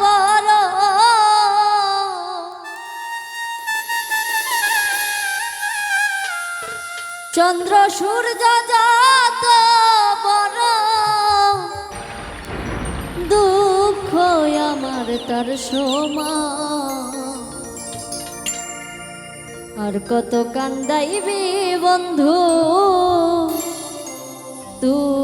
বড় চন্দ্র সূর্য যত বড় দুঃখ আমার তার সমান আর কত কান্দাইবি বন্ধু তুই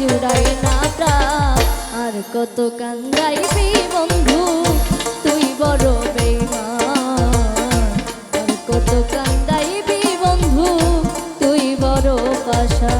জুড়াই না আর কত কান্দাইবি বন্ধু, তুই বড় বেইমান। আর কত কান্দাইবি বন্ধু, তুই বড় পাশা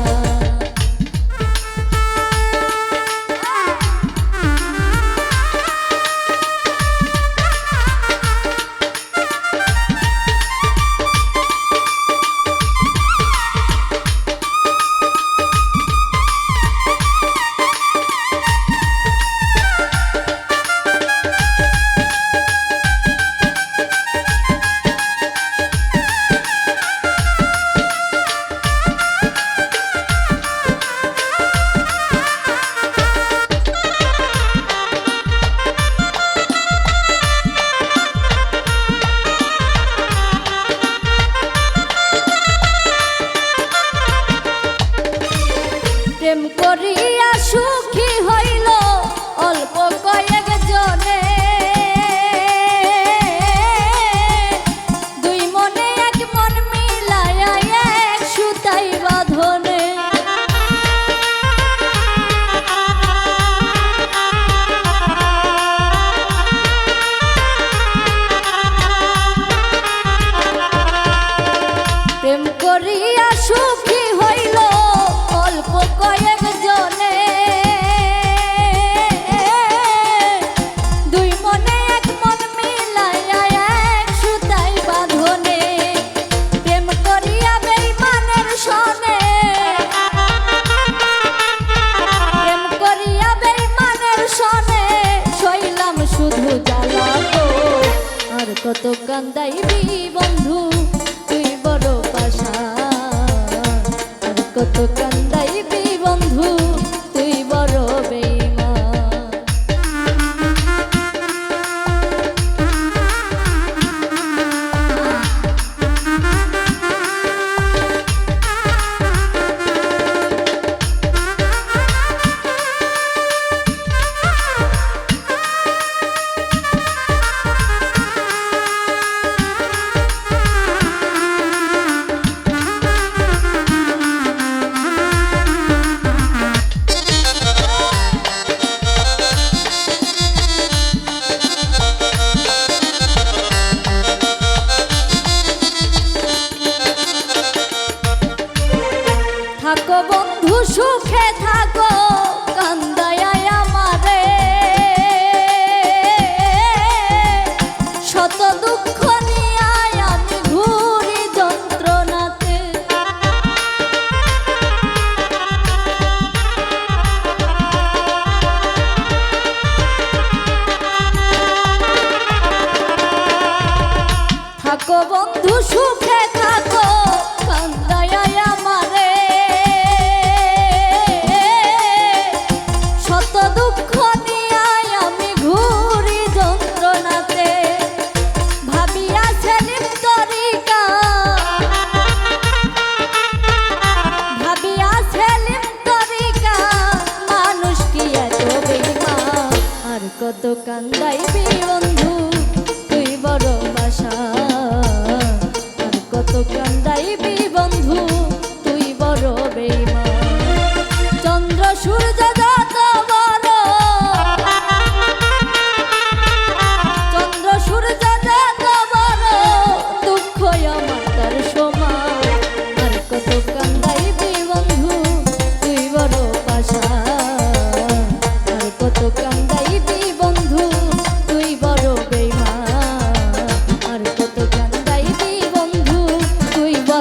কত কান্দাইবি বন্ধু তুই বড় পাশা। কত কান্দাইবি